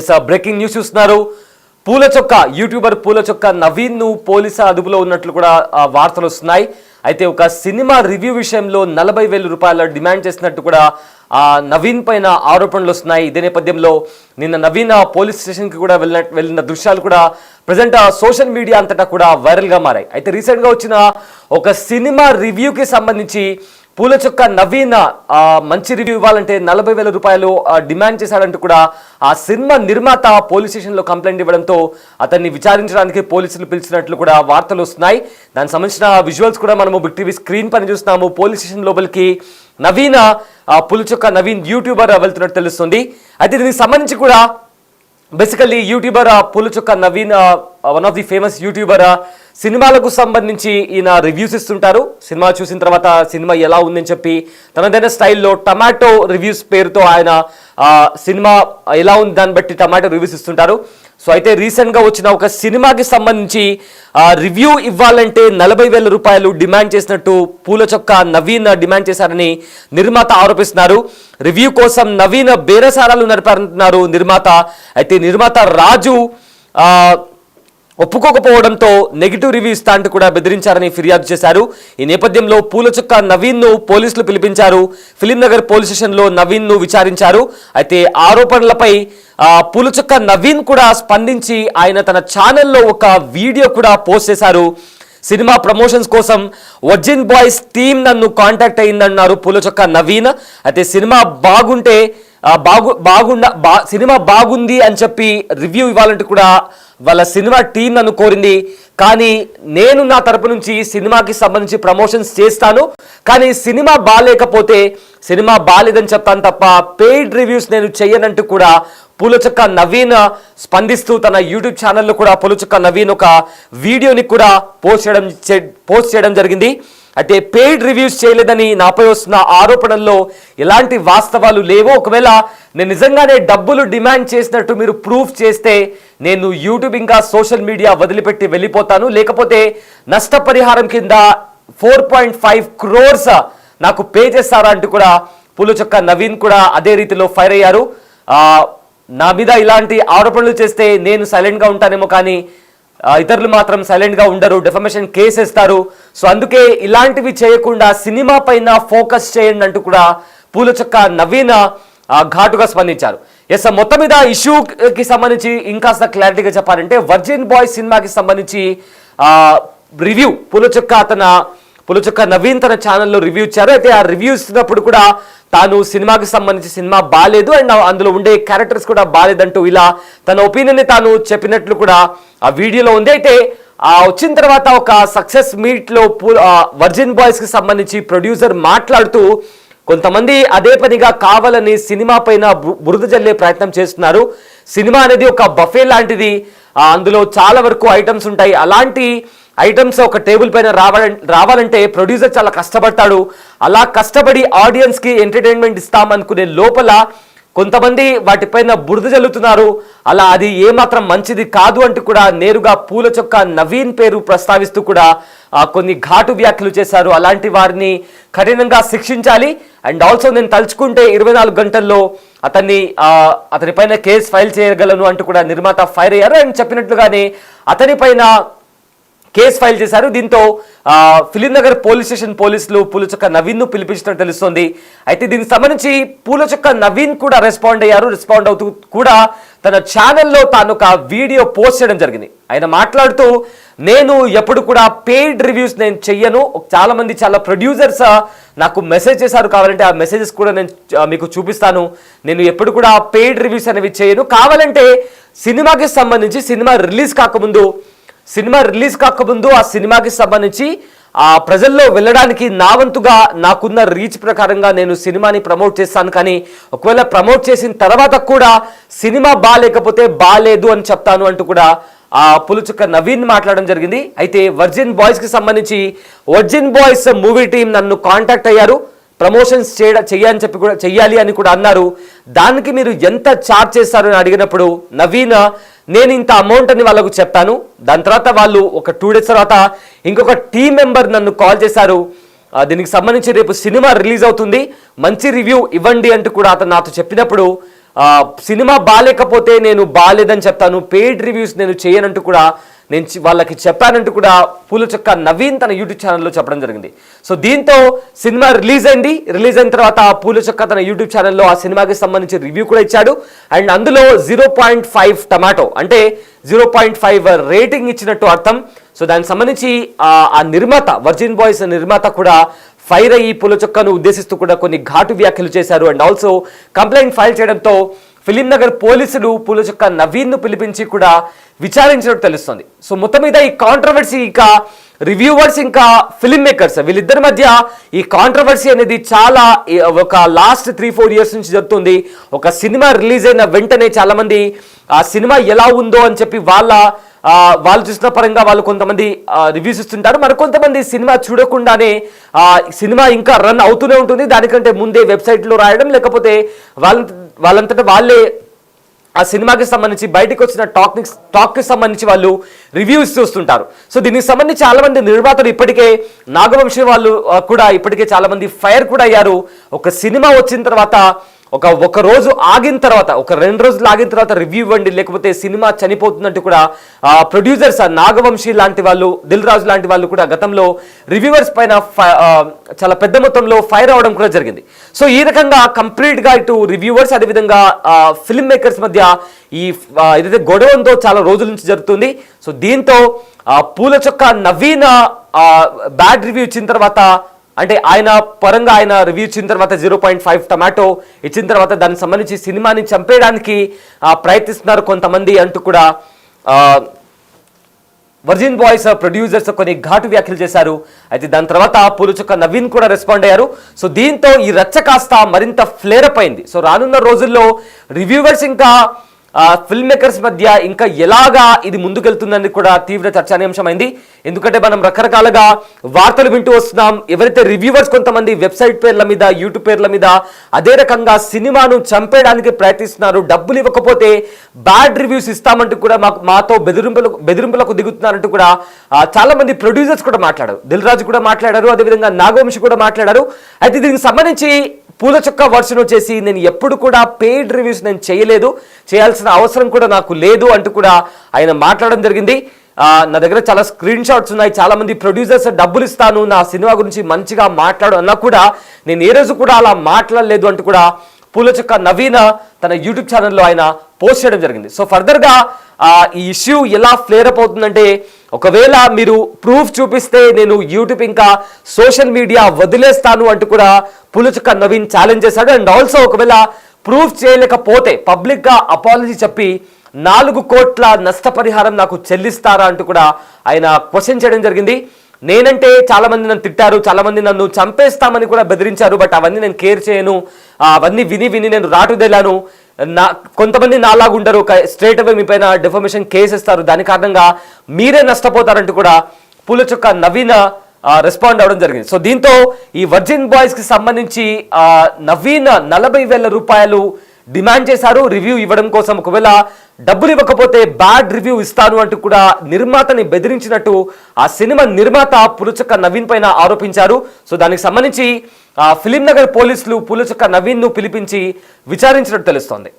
Yes breaking news చూస్తున్నారు. పూల చొక్క యూట్యూబర్ పూల చొక్క నవీన్ను పోలీసు అదుపులో ఉన్నట్లు కూడా వార్తలు వస్తున్నాయి. అయితే ఒక సినిమా రివ్యూ విషయంలో నలభై వేల రూపాయల డిమాండ్ చేసినట్టు కూడా ఆ నవీన్ పైన ఆరోపణలు వస్తున్నాయి. ఇదే నేపథ్యంలో నిన్న నవీన్ పోలీస్ స్టేషన్కి కూడా వెళ్ళిన వెళ్ళిన దృశ్యాలు కూడా ప్రజెంట్ సోషల్ మీడియా అంతటా కూడా వైరల్గా మారాయి. అయితే రీసెంట్గా వచ్చిన ఒక సినిమా రివ్యూకి సంబంధించి పూల చొక్క నవీన్ మంచి రివ్యూ ఇవ్వాలంటే నలభై వేల రూపాయలు డిమాండ్ చేశాడంటూ కూడా ఆ సినిమా నిర్మాత పోలీస్ స్టేషన్లో కంప్లైంట్ ఇవ్వడంతో అతన్ని విచారించడానికి పోలీసులు పిలిచినట్లు కూడా వార్తలు వస్తున్నాయి. దానికి సంబంధించిన విజువల్స్ కూడా మనము బిగ్ టీవీ స్క్రీన్ పైన చూస్తున్నాము. పోలీస్ స్టేషన్ లోపలికి నవీన ఆ, పూల చొక్క నవీన్ యూట్యూబర్ వెళ్తున్నట్టు తెలుస్తుంది. అయితే దీనికి సంబంధించి కూడా basically YouTuber Puluchukka Naveen one of the famous YouTuber సినిమాలకు సంబంధించి ఈయన రివ్యూస్ ఇస్తుంటారు. సినిమా చూసిన తర్వాత సినిమా ఎలా ఉందని చెప్పి తనదైన స్టైల్లో టమాటో రివ్యూస్ పేరుతో ఆయన సినిమా ఎలా ఉంది దాన్ని బట్టి టమాటో రివ్యూస్ ఇస్తుంటారు. సో అయితే రీసెంట్గా వచ్చిన ఒక సినిమాకి సంబంధించి రివ్యూ ఇవ్వాలంటే నలభై వేల రూపాయలు డిమాండ్ చేసినట్టు పూల చొక్క నవీన్ డిమాండ్ చేశారని నిర్మాత ఆరోపిస్తున్నారు. రివ్యూ కోసం నవీన్ బేరసారాలు నడిపారంటున్నారు నిర్మాత. అయితే నిర్మాత రాజు ఒప్పుకోకపోవడంతో నెగిటివ్ రివ్యూ ఇస్తా అంటూ కూడా బెదిరించారని ఫిర్యాదు చేశారు. ఈ నేపథ్యంలో పూల చుక్క నవీన్ను పోలీసులు పిలిపించారు. ఫిలిం నగర్ పోలీస్ స్టేషన్లో నవీన్ను విచారించారు. అయితే ఆరోపణలపై ఆ, పూల చుక్క నవీన్ కూడా స్పందించి ఆయన తన ఛానల్లో ఒక వీడియో కూడా పోస్ట్ చేశారు. సినిమా ప్రమోషన్స్ కోసం వర్జిన్ బాయ్స్ టీమ్ నన్ను కాంటాక్ట్ అయిందన్నారు పూల చొక్క నవీన్. అయితే సినిమా బాగుంటే బాగు బాగుండ బా సినిమా బాగుంది అని చెప్పి రివ్యూ ఇవ్వాలంటే కూడా వాళ్ళ సినిమా టీం నన్ను కోరింది. కానీ నేను నా తరపు నుంచి సినిమాకి సంబంధించి ప్రమోషన్స్ చేస్తాను. కానీ సినిమా బాగాలేకపోతే సినిమా బాగాలేదని చెప్తాను తప్ప పెయిడ్ రివ్యూస్ నేను చెయ్యనంటూ కూడా పులచక్క నవీన్ స్పందిస్తూ తన యూట్యూబ్ ఛానల్లో కూడా పులచక్క నవీన్ ఒక వీడియోని కూడా పోస్ట్ చేయడం పోస్ట్ చేయడం జరిగింది. అయితే పెయిడ్ రివ్యూస్ చేయలేదని నాపై వస్తున్న ఆరోపణల్లో ఎలాంటి వాస్తవాలు లేవో ఒకవేళ నేను నిజంగానే డబ్బులు డిమాండ్ చేసినట్టు మీరు ప్రూఫ్ చేస్తే నేను యూట్యూబ్ ఇంకా సోషల్ మీడియా వదిలిపెట్టి వెళ్ళిపోతాను. లేకపోతే నష్టపరిహారం కింద ఫోర్ పాయింట్ ఫైవ్ క్రోర్స్ నాకు పే చేస్తారా అంటూ కూడా పులుచొక్క నవీన్ కూడా అదే రీతిలో ఫైర్ అయ్యారు. నా మీద ఇలాంటి ఆరోపణలు చేస్తే నేను సైలెంట్గా ఉంటానేమో కానీ ఇతరులు మాత్రం సైలెంట్గా ఉండరు డెఫమేషన్ కేసు వేస్తారు. సో అందుకే ఇలాంటివి చేయకుండా సినిమా పైన ఫోకస్ చేయండి అంటూ కూడా పూలచొక్క నవీన ఘాటుగా స్పందించారు. ఎస్ మొత్తం మీద ఇష్యూకి సంబంధించి ఇంకాస్త క్లారిటీగా చెప్పాలంటే వర్జిన్ బాయ్ సినిమాకి సంబంధించి రివ్యూ పూల అతను పులుచుక్క నవీన్ తన ఛానల్లో రివ్యూ ఇచ్చారు. అయితే ఆ రివ్యూ ఇస్తున్నప్పుడు కూడా తాను సినిమాకి సంబంధించి సినిమా బాగాలేదు అండ్ అందులో ఉండే క్యారెక్టర్స్ కూడా బాగాలేదంటూ ఇలా తన ఒపీనియన్ తాను చెప్పినట్లు కూడా ఆ వీడియోలో ఉంది. అయితే ఆ వచ్చిన తర్వాత ఒక సక్సెస్ మీట్లో ఆ వర్జిన్ బాయ్స్కి సంబంధించి ప్రొడ్యూసర్ మాట్లాడుతూ కొంతమంది అదే పనిగా కావాలని సినిమా పైన బు- బురద జల్లే ప్రయత్నం చేస్తున్నారు. సినిమా అనేది ఒక బఫే లాంటిది. అందులో చాలా వరకు ఐటమ్స్ ఉంటాయి. అలాంటి ఐటమ్స్ ఒక టేబుల్ పైన రావాలంటే రావాలంటే ప్రొడ్యూసర్ చాలా కష్టపడతాడు. అలా కష్టపడి ఆడియన్స్కి ఎంటర్టైన్మెంట్ ఇస్తామనుకునే లోపల కొంతమంది వాటిపైన బురద జల్లుతున్నారు. అలా అది ఏమాత్రం మంచిది కాదు అంటూ కూడా నేరుగా పూల చొక్క నవీన్ పేరు ప్రస్తావిస్తూ కూడా కొన్ని ఘాటు వ్యాఖ్యలు చేశారు. అలాంటి వారిని కఠినంగా శిక్షించాలి. అండ్ ఆల్సో నేను తలుచుకుంటే ఇరవై నాలుగు గంటల్లో అతన్ని అతనిపైన కేసు ఫైల్ చేయగలను అంటూ కూడా నిర్మాత ఫైర్ అయ్యారు. అండ్ చెప్పినట్లుగానే అతనిపైన కేసు ఫైల్ చేశారు. దీంతో ఫిలింనగర్ పోలీస్ స్టేషన్ పోలీసులు పూలచొక్క నవీన్ను పిలిపించినట్టు తెలుస్తోంది. అయితే దీనికి సంబంధించి పూలచొక్క నవీన్ కూడా రెస్పాండ్ అయ్యారు. రెస్పాండ్ అవుతూ కూడా తన ఛానల్లో తాను ఒక వీడియో పోస్ట్ చేయడం జరిగింది. ఆయన మాట్లాడుతూ నేను ఎప్పుడు కూడా పెయిడ్ రివ్యూస్ నేను చెయ్యను. చాలా మంది చాలా ప్రొడ్యూసర్స్ నాకు మెసేజ్ చేశారు కావాలంటే ఆ మెసేజెస్ కూడా నేను మీకు చూపిస్తాను. నేను ఎప్పుడు కూడా పెయిడ్ రివ్యూస్ అనేవి చేయను. కావాలంటే సినిమాకి సంబంధించి సినిమా రిలీజ్ కాకముందు సినిమా రిలీజ్ కాకముందు ఆ సినిమాకి సంబంధించి ఆ ప్రజల్లో వెళ్ళడానికి నా వంతుగా నాకున్న రీచ్ ప్రకారంగా నేను సినిమాని ప్రమోట్ చేస్తాను. కానీ ఒకవేళ ప్రమోట్ చేసిన తర్వాత కూడా సినిమా బాగాలేకపోతే బాగాలేదు అని చెప్తాను అంటూ కూడా ఆ పులుచుక్క నవీన్ మాట్లాడడం జరిగింది. అయితే వర్జిన్ బాయ్స్కి సంబంధించి వర్జిన్ బాయ్స్ మూవీ టీం నన్ను కాంటాక్ట్ అయ్యారు. ప్రమోషన్స్ చేయ చెయ్యని చెప్పి కూడా చెయ్యాలి అని కూడా అన్నారు. దానికి మీరు ఎంత చార్జ్ చేస్తారు అని అడిగినప్పుడు నవీన నేను ఇంత అమౌంట్ అని వాళ్ళకు చెప్పాను. దాని తర్వాత వాళ్ళు ఒక టూ డేస్ తర్వాత ఇంకొక టీం మెంబర్ నన్ను కాల్ చేశారు. దీనికి సంబంధించి రేపు సినిమా రిలీజ్ అవుతుంది. మంచి రివ్యూ ఇవ్వండి అంటూ కూడా అతను నాతో చెప్పినప్పుడు సినిమా బాగాలేకపోతే నేను బాగాలేదని చెప్తాను. పెయిడ్ రివ్యూస్ నేను చేయనంటూ కూడా నేను వాళ్ళకి చెప్పానంటూ కూడా పూల చొక్క నవీన్ తన యూట్యూబ్ ఛానల్లో చెప్పడం జరిగింది. సో దీంతో సినిమా రిలీజ్ అయింది. రిలీజ్ అయిన తర్వాత పూల చొక్క తన యూట్యూబ్ ఛానల్లో ఆ సినిమాకి సంబంధించి రివ్యూ కూడా ఇచ్చాడు. అండ్ అందులో జీరో పాయింట్ ఫైవ్ టమాటో అంటే జీరో పాయింట్ ఫైవ్ రేటింగ్ ఇచ్చినట్టు అర్థం. సో దానికి సంబంధించి ఆ ఆ నిర్మాత వర్జిన్ బాయ్స్ నిర్మాత కూడా ఫైర్ అయ్యి పూల చొక్కను ఉద్దేశిస్తూ కూడా కొన్ని ఘాటు వ్యాఖ్యలు చేశారు. అండ్ ఆల్సో కంప్లైంట్ ఫైల్ చేయడంతో ఫిలిం నగర్ పోలీసులు పూల చొక్క నవీన్ను పిలిపించి కూడా విచారించినట్టు తెలుస్తుంది. సో మొత్తం మీద ఈ కాంట్రవర్సీ ఇక రివ్యూవర్స్ ఇంకా ఫిలిం మేకర్స్ వీళ్ళిద్దరి మధ్య ఈ కాంట్రవర్సీ అనేది చాలా ఒక లాస్ట్ త్రీ ఫోర్ ఇయర్స్ నుంచి జరుగుతుంది. ఒక సినిమా రిలీజ్ అయిన వెంటనే చాలామంది ఆ సినిమా ఎలా ఉందో అని చెప్పి వాళ్ళ వాళ్ళు చూసిన పరంగా వాళ్ళు కొంతమంది రివ్యూస్ ఇస్తుంటారు. మరి కొంతమంది సినిమా చూడకుండానే సినిమా ఇంకా రన్ అవుతూనే ఉంటుంది. దానికంటే ముందే వెబ్సైట్లో రాయడం లేకపోతే వాళ్ళ వాళ్ళంతటా వాళ్ళే ఆ సినిమాకి సంబంధించి బయటకు వచ్చిన టాక్ని టాక్కి సంబంధించి వాళ్ళు రివ్యూస్ చూస్తుంటారు. సో దీనికి సంబంధించి చాలామంది నిర్మాతలు ఇప్పటికే నాగవంశీ వాళ్ళు కూడా ఇప్పటికే చాలామంది ఫైర్ కూడా అయ్యారు. ఒక సినిమా వచ్చిన తర్వాత ఒక ఒక రోజు ఆగిన తర్వాత ఒక రెండు రోజులు ఆగిన తర్వాత రివ్యూ ఇవ్వండి లేకపోతే సినిమా చనిపోతుందంటూ కూడా ప్రొడ్యూసర్స్ నాగవంశీ లాంటి వాళ్ళు దిల్ రాజు లాంటి వాళ్ళు కూడా గతంలో రివ్యూవర్స్ పైన చాలా పెద్ద మొత్తంలో ఫైర్ అవడం కూడా జరిగింది. సో ఈ రకంగా కంప్లీట్గా ఇటు రివ్యూవర్స్ అదేవిధంగా ఫిల్మ్ మేకర్స్ మధ్య ఈ ఏదైతే గొడవ ఉందో చాలా రోజుల నుంచి జరుగుతుంది. సో దీంతో పూల చొక్క నవీన బ్యాడ్ రివ్యూ ఇచ్చిన తర్వాత అంటే ఆయన పరంగా ఆయన రివ్యూ ఇచ్చిన తర్వాత జీరో పాయింట్ ఫైవ్ టమాటో ఇచ్చిన తర్వాత దానికి సంబంధించి సినిమాని చంపేయడానికి ప్రయత్నిస్తున్నారు కొంతమంది అంటూ కూడా వర్జిన్ బాయ్స్ ప్రొడ్యూసర్స్ కొన్ని ఘాటు వ్యాఖ్యలు చేశారు. అయితే దాని తర్వాత పూలచుక్క నవీన్ కూడా రెస్పాండ్ అయ్యారు. సో దీంతో ఈ రచ్చ కాస్త మరింత ఫ్లేర్ అయింది. సో రానున్న రోజుల్లో రివ్యూవర్స్ ఇంకా ఫిల్మ్ మేకర్స్ మధ్య ఇంకా ఎలాగా ఇది ముందుకెళ్తుందని కూడా తీవ్ర చర్చానీయాంశమైంది. ఎందుకంటే మనం రకరకాలుగా వార్తలు వింటూ వస్తున్నాం. ఎవరైతే రివ్యూవర్స్ కొంతమంది వెబ్సైట్ పేర్ల మీద యూట్యూబ్ పేర్ల మీద అదే రకంగా సినిమాను చంపేయడానికి ప్రయత్నిస్తున్నారు. డబ్బులు ఇవ్వకపోతే బ్యాడ్ రివ్యూస్ ఇస్తామంటూ కూడా మాకు మాతో బెదిరింపులకు బెదిరింపులకు దిగుతున్నారంటూ కూడా చాలామంది చాలా మంది ప్రొడ్యూసర్స్ కూడా మాట్లాడారు. దిల్ రాజు కూడా మాట్లాడారు. అదేవిధంగా నాగవంశి కూడా మాట్లాడారు. అయితే దీనికి సంబంధించి పూల చొక్క వర్షన్ వచ్చేసి నేను ఎప్పుడు కూడా పెయిడ్ రివ్యూస్ నేను చేయలేదు. చేయాల్సిన అవసరం కూడా నాకు లేదు అంటూ కూడా ఆయన మాట్లాడడం జరిగింది. నా దగ్గర చాలా స్క్రీన్ షాట్స్ ఉన్నాయి. చాలా మంది ప్రొడ్యూసర్స్ డబ్బులు ఇస్తాను. నా సినిమా గురించి మంచిగా మాట్లాడు అన్నా కూడా నేను ఏ రోజు కూడా అలా మాట్లాడలేదు అంటూ కూడా పూల చొక్క నవీన తన యూట్యూబ్ ఛానల్లో ఆయన పోస్ట్ చేయడం జరిగింది. సో ఫర్దర్గా ఈ ఇష్యూ ఎలా ఫ్లేర్ అప్ అవుతుందంటే ఒకవేళ మీరు ప్రూఫ్ చూపిస్తే నేను యూట్యూబ్ ఇంకా సోషల్ మీడియా వదిలేస్తాను అంటూ కూడా పులుచుక నవీన్ ఛాలెంజ్ చేశాడు. అండ్ ఆల్సో ఒకవేళ ప్రూఫ్ చేయలేకపోతే పబ్లిక్గా అపాలజీ చెప్పి నాలుగు కోట్ల నష్టపరిహారం నాకు చెల్లిస్తారా అంటూ కూడా ఆయన క్వశ్చన్ చేయడం జరిగింది. నేనంటే చాలామంది నన్ను తిట్టారు చాలామంది నన్ను చంపేస్తామని కూడా బెదిరించారు. బట్ అవన్నీ నేను కేర్ చేయను. అవన్నీ విని విని నేను రాటుదేలాను నా కొంతమంది నాలాగా ఉండరు స్ట్రేట్ అవే మీ పైన డిఫర్మేషన్ కేసు ఇస్తారు. దాని కారణంగా మీరే నష్టపోతారంటూ కూడా పూల నవీన రెస్పాండ్ అవడం జరిగింది. సో దీంతో ఈ వర్జిన్ బాయ్స్కి సంబంధించి నవీన నలభై వేల రూపాయలు డిమాండ్ చేశారు. రివ్యూ ఇవ్వడం కోసం ఒకవేళ డబ్బులు ఇవ్వకపోతే బ్యాడ్ రివ్యూ ఇస్తాను అంటూ కూడా నిర్మాతని బెదిరించినట్టు ఆ సినిమా నిర్మాత పులుచక్క నవీన్ పైన ఆరోపించారు. సో దానికి సంబంధించి ఫిలిం నగర్ పోలీసులు పులుచక్క నవీన్ను పిలిపించి విచారించినట్టు తెలుస్తోంది.